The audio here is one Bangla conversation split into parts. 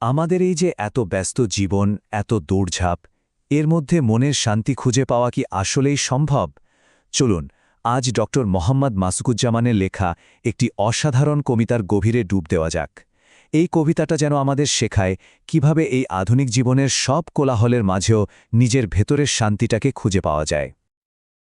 আমাদের এই যে এত ব্যস্ত জীবন, এত দৌড়ঝাঁপ, এর মধ্যে মনের শান্তি খুঁজে পাওয়া কি আসলেই সম্ভব? চলুন, আজ ড. মোহাম্মদ মাসুকুজ্জামানের লেখা একটি অসাধারণ কবিতার গভীরে ডুব দেওয়া যাক। এই কবিতাটা যেন আমাদের শেখায় কীভাবে এই আধুনিক জীবনের সব কোলাহলের মাঝেও নিজের ভেতরের শান্তিটাকে খুঁজে পাওয়া যায়।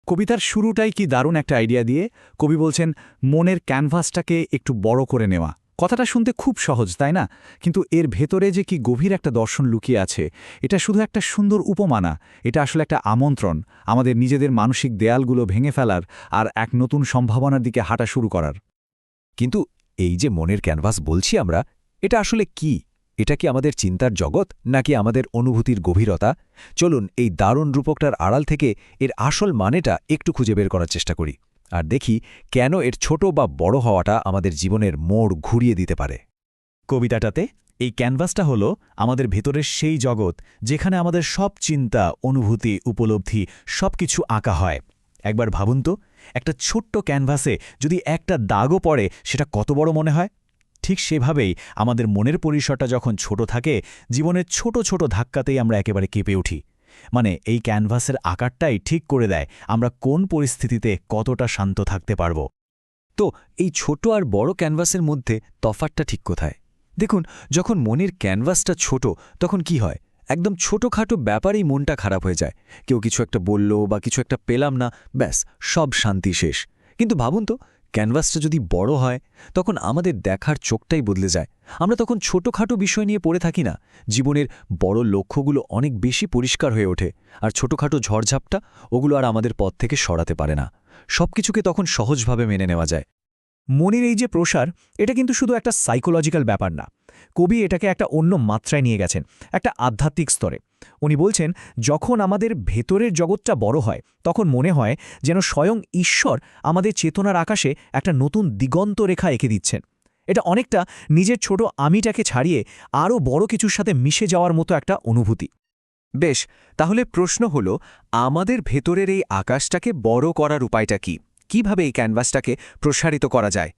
কবিতার শুরুটাই কি দারুণ একটা আইডিয়া দিয়ে কবি বলছেন, মনের ক্যানভাসটাকে একটু বড় করে নেওয়া। কথাটা শুনতে খুব সহজ, তাই না? কিন্তু এর ভেতরে যে কি গভীর একটা দর্শন লুকিয়ে আছে, এটা শুধু একটা সুন্দর উপমানা, এটা আসলে একটা আমন্ত্রণ, আমাদের নিজেদের মানসিক দেয়ালগুলো ভেঙে ফেলার আর এক নতুন সম্ভাবনার দিকে হাঁটা শুরু করার। কিন্তু এই যে মনের ক্যানভাস বলছি আমরা, এটা আসলে কি? এটা কি আমাদের চিন্তার জগৎ, নাকি আমাদের অনুভূতির গভীরতা? চলুন এই দারুণ রূপকটার আড়াল থেকে এর আসল মানেটা একটু খুঁজে বের করার চেষ্টা করি। আর দেখি কেন এর ছোট বা বড় হওয়াটা আমাদের জীবনের মোড় ঘুরিয়ে দিতে পারে। কবিতাটাতে, এই ক্যানভাসটা হলো আমাদের ভেতরের সেই জগৎ যেখানে আমাদের সব চিন্তা, অনুভূতি, উপলব্ধি সব কিছু আঁকা হয়। একবার ভাবুন তো, একটা ছোট্ট ক্যানভাসে যদি একটা দাগও পড়ে, সেটা কত বড় মনে হয়? ঠিক সেভাবেই আমাদের মনের পরিসরটা যখন ছোট থাকে, জীবনের ছোট ছোট ধাক্কাতেই আমরা একেবারে কেঁপে উঠি। মানে এই ক্যানভাসের আকারটাই ঠিক করে দেয় আমরা কোন পরিস্থিতিতে কতটা শান্ত থাকতে পারব। তো এই ছোট আর বড় ক্যানভাসের মধ্যে তফাতটা ঠিক কোথায়? দেখুন, যখন মনের ক্যানভাসটা ছোট, তখন কি হয়? একদম ছোটখাটো ব্যাপারেই মনটা খারাপ হয়ে যায়। কেউ কিছু একটা বলল বা কিছু একটা পেলাম না, ব্যাস, সব শান্তি শেষ। কিন্তু ভাবুন তো ক্যানভাসটা যদি বড় হয়, তখন আমাদের দেখার চোখটাই বদলে যায়। আমরা তখন ছোটোখাটো বিষয় নিয়ে পড়ে থাকি না। জীবনের বড় লক্ষ্যগুলো অনেক বেশি পরিষ্কার হয়ে ওঠে, আর ছোটোখাটো ঝড়ঝাপটা ওগুলো আর আমাদের পথ থেকে সরাতে পারে না। সব কিছুকে তখন সহজভাবে মেনে নেওয়া যায়। মনের এই যে প্রসার, এটা কিন্তু শুধু একটা সাইকোলজিক্যাল ব্যাপার না। কবি এটাকে একটা অন্য মাত্রায় নিয়ে গেছেন, একটা আধ্যাত্মিক স্তরে। উনি বলছেন, যখন আমাদের ভেতরের জগৎটা বড় হয়, তখন মনে হয় যেন স্বয়ং ঈশ্বর আমাদের চেতনার আকাশে একটা নতুন দিগন্ত রেখা এঁকে দিচ্ছেন। এটা অনেকটা নিজের ছোট আমিটাকে ছাড়িয়ে আরও বড় কিছুর সাথে মিশে যাওয়ার মতো একটা অনুভূতি। বেশ, তাহলে প্রশ্ন হল, আমাদের ভেতরের এই আকাশটাকে বড় করার উপায়টা কি? কীভাবে এই ক্যানভাসটাকে প্রসারিত করা যায়?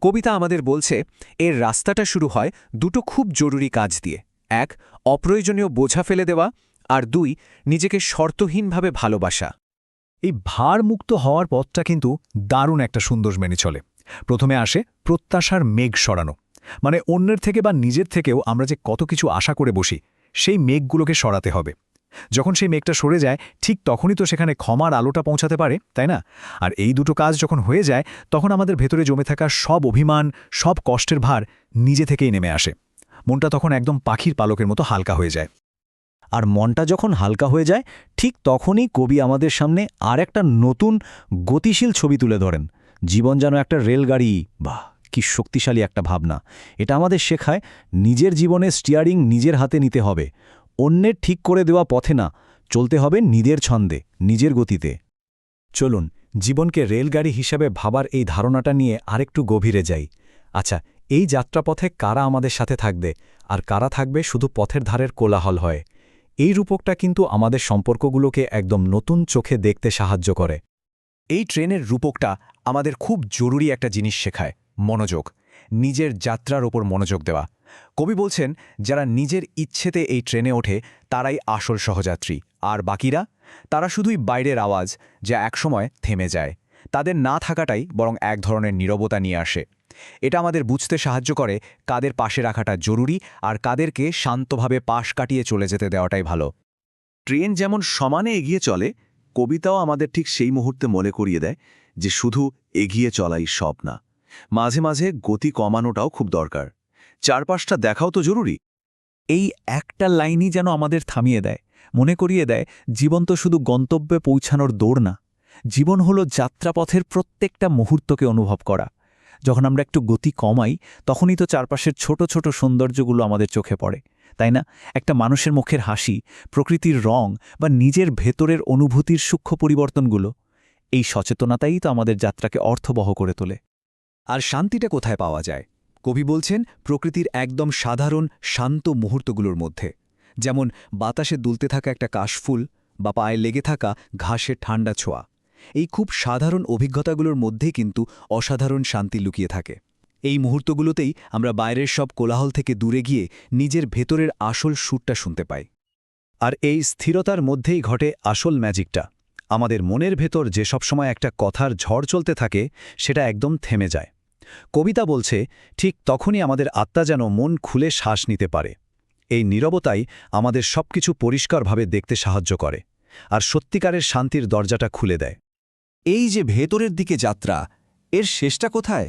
কবিতা আমাদের বলছে, এর রাস্তাটা শুরু হয় দুটো খুব জরুরি কাজ দিয়ে। এক, অপ্রয়োজনীয় বোঝা ফেলে দেওয়া, আর দুই, নিজেকে শর্তহীনভাবে ভালোবাসা। এই ভারমুক্ত হওয়ার পথটা কিন্তু দারুণ একটা সুন্দর মেনে চলে। প্রথমে আসে প্রত্যাশার মেঘ সরানো। মানে অন্যের থেকে বা নিজের থেকেও আমরা যে কত কিছু আশা করে বসি, সেই মেঘগুলোকে সরাতে হবে। যখন সেই মেঘটা সরে যায়, ঠিক তখনই তো সেখানে ক্ষমার আলোটা পৌঁছাতে পারে, তাই না? আর এই দুটো কাজ যখন হয়ে যায়, তখন আমাদের ভেতরে জমে থাকা সব অভিমান, সব কষ্টের ভার নিজে থেকেই নেমে আসে। মনটা তখন একদম পাখির পালকের মতো হালকা হয়ে যায়। আর মনটা যখন হালকা হয়ে যায়, ঠিক তখনই কবি আমাদের সামনে আর একটা নতুন গতিশীল ছবি তুলে ধরেন। জীবন যেন একটা রেলগাড়ি, বাহ, কি শক্তিশালী একটা ভাবনা। এটা আমাদের শেখায় নিজের জীবনে স্টিয়ারিং নিজের হাতে নিতে হবে। অন্যের ঠিক করে দেওয়া পথে না, চলতে হবে নিজের ছন্দে, নিজের গতিতে। চলুন, জীবনকে রেলগাড়ি হিসেবে ভাবার এই ধারণাটা নিয়ে আরেকটু গভীরে যাই। আচ্ছা এই যাত্রাপথে কারা আমাদের সাথে থাকবে? আর কারা থাকবে শুধু পথের ধারের কোলাহল হয়? এই রূপকটা কিন্তু আমাদের সম্পর্কগুলোকে একদম নতুন চোখে দেখতে সাহায্য করে। এই ট্রেনের রূপকটা আমাদের খুব জরুরি একটা জিনিস শেখায়, মনোযোগ। নিজের যাত্রার ওপর মনোযোগ দেওয়া। কবি বলছেন, যারা নিজের ইচ্ছেতে এই ট্রেনে ওঠে, তারাই আসল সহযাত্রী। আর বাকিরা? তারা শুধুই বাইরের আওয়াজ, যা একসময় থেমে যায়। তাদের না থাকাটাই বরং এক ধরনের নীরবতা নিয়ে আসে। এটা আমাদের বুঝতে সাহায্য করে কাদের পাশে রাখাটা জরুরি আর কাদেরকে শান্তভাবে পাশ কাটিয়ে চলে যেতে দেওয়াটাই ভালো। ট্রেন যেমন সমানে এগিয়ে চলে, কবিতাও আমাদের ঠিক সেই মুহূর্তে মনে করিয়ে দেয় যে শুধু এগিয়ে চলাই সব না। মাঝে মাঝে গতি কমানোটাও খুব দরকার। চারপাশটা দেখাও তো জরুরি। এই একটা লাইনই যেন আমাদের থামিয়ে দেয়, মনে করিয়ে দেয়, জীবন তো শুধু গন্তব্যে পৌঁছানোর দৌড় না। জীবন হলো যাত্রাপথের প্রত্যেকটা মুহূর্তকে অনুভব করা। যখন আমরা একটু গতি কমাই, তখনই তো চারপাশের ছোট ছোট সৌন্দর্যগুলো আমাদের চোখে পড়ে, তাই না? একটা মানুষের মুখের হাসি, প্রকৃতির রং বা নিজের ভেতরের অনুভূতির সূক্ষ্ম পরিবর্তনগুলো, এই সচেতনতাই তো আমাদের যাত্রাকে অর্থবহ করে তোলে। আর শান্তিটা কোথায় পাওয়া যায়? কবি বলছেন, প্রকৃতির একদম সাধারণ, শান্ত মুহূর্তগুলোর মধ্যে। যেমন বাতাসে দুলতে থাকা একটা কাশফুল বা পায়ে লেগে থাকা ঘাসের ঠান্ডা ছোঁয়া। এই খুব সাধারণ অভিজ্ঞতাগুলোর মধ্যেই কিন্তু অসাধারণ শান্তি লুকিয়ে থাকে। এই মুহূর্তগুলোতেই আমরা বাইরের সব কোলাহল থেকে দূরে গিয়ে নিজের ভেতরের আসল সুরটা শুনতে পাই। আর এই স্থিরতার মধ্যেই ঘটে আসল ম্যাজিকটা। আমাদের মনের ভেতর যে সবসময় একটা কথার ঝড় চলতে থাকে, সেটা একদম থেমে যায়। কবিতা বলছে, ঠিক তখনই আমাদের আত্মা যেন মন খুলে শ্বাস নিতে পারে। এই নীরবতাই আমাদের সবকিছু পরিষ্কারভাবে দেখতে সাহায্য করে আর সত্যিকারের শান্তির দরজাটা খুলে দেয়। এই যে ভেতরের দিকে যাত্রা, এর শেষটা কোথায়?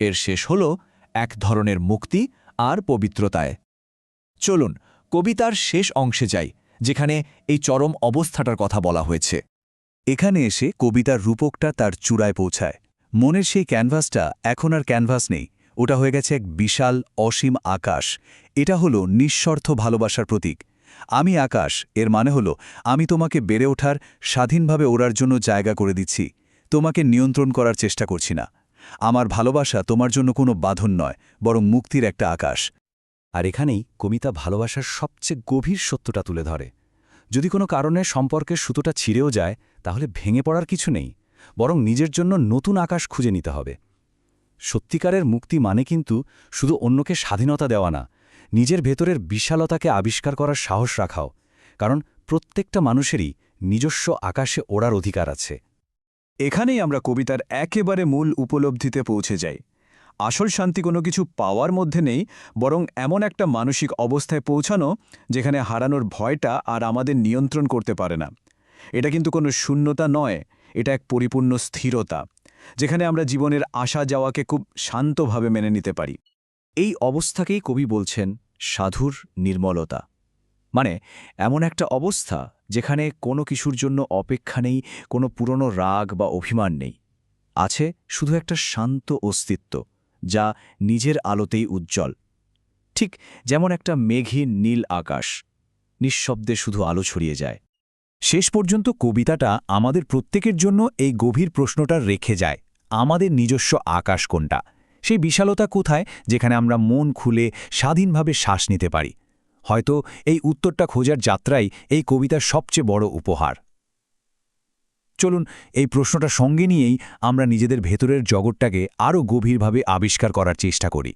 এর শেষ হল এক ধরনের মুক্তি আর পবিত্রতায়। চলুন, কবিতার শেষ অংশে যাই, যেখানে এই চরম অবস্থাটার কথা বলা হয়েছে। এখানে এসে কবিতার রূপকটা তার চূড়ায় পৌঁছায়। মনের সেই ক্যানভাসটা এখন আর ক্যানভাস নেই। ওটা হয়ে গেছে এক বিশাল, অসীম আকাশ। এটা হলো নিঃস্বার্থ ভালোবাসার প্রতীক। আমি আকাশ, এর মানে হলো আমি তোমাকে বেড়ে ওঠার, স্বাধীনভাবে ওড়ার জন্য জায়গা করে দিচ্ছি। তোমাকে নিয়ন্ত্রণ করার চেষ্টা করছি না। আমার ভালোবাসা তোমার জন্য কোনো বাঁধন নয়, বরং মুক্তির একটা আকাশ। আর এখানেই কবিতা ভালোবাসার সবচেয়ে গভীর সত্যটা তুলে ধরে। যদি কোনো কারণে সম্পর্কের সুতোটা ছিঁড়েও যায়, তাহলে ভেঙে পড়ার কিছু নেই। বরং নিজের জন্য নতুন আকাশ খুঁজে নিতে হবে। সত্যিকারের মুক্তি মানে কিন্তু শুধু অন্যকে স্বাধীনতা দেওয়া না, নিজের ভেতরের বিশালতাকে আবিষ্কার করার সাহস রাখাও, কারণ প্রত্যেকটা মানুষেরই নিজস্ব আকাশে ওড়ার অধিকার আছে। এখানেই আমরা কবিতার একেবারে মূল উপলব্ধিতে পৌঁছে যাই। আসল শান্তি কোনো কিছু পাওয়ার মধ্যে নেই, বরং এমন একটা মানসিক অবস্থায় পৌঁছানো যেখানে হারানোর ভয়টা আর আমাদের নিয়ন্ত্রণ করতে পারে না। এটা কিন্তু কোনো শূন্যতা নয় এটা এক পরিপূর্ণ স্থিরতা, যেখানে আমরা জীবনের আসা যাওয়াকে খুব শান্তভাবে মেনে নিতে পারি। এই অবস্থাকেই কবি বলছেন সাধুর নির্মলতা। মানে এমন একটা অবস্থা যেখানে কোনো কিছুর জন্য অপেক্ষা নেই, কোনো পুরনো রাগ বা অভিমান নেই। আছে শুধু একটা শান্ত অস্তিত্ব, যা নিজের আলোতেই উজ্জ্বল। ঠিক যেমন একটা মেঘহীন নীল আকাশ, নিঃশব্দে শুধু আলো ছড়িয়ে যায়। শেষ পর্যন্ত কবিতাটা আমাদের প্রত্যেকের জন্য এই গভীর প্রশ্নটা রেখে যায়, আমাদের নিজস্ব আকাশ কোনটা? সেই বিশালতা কোথায় যেখানে আমরা মন খুলে স্বাধীনভাবে শ্বাস নিতে পারি? হয়তো এই উত্তরটা খোঁজার যাত্রাই এই কবিতার সবচেয়ে বড় উপহার। চলুন, এই প্রশ্নটা সঙ্গে নিয়েই আমরা নিজেদের ভেতরের জগৎটাকে আরও গভীরভাবে আবিষ্কার করার চেষ্টা করি।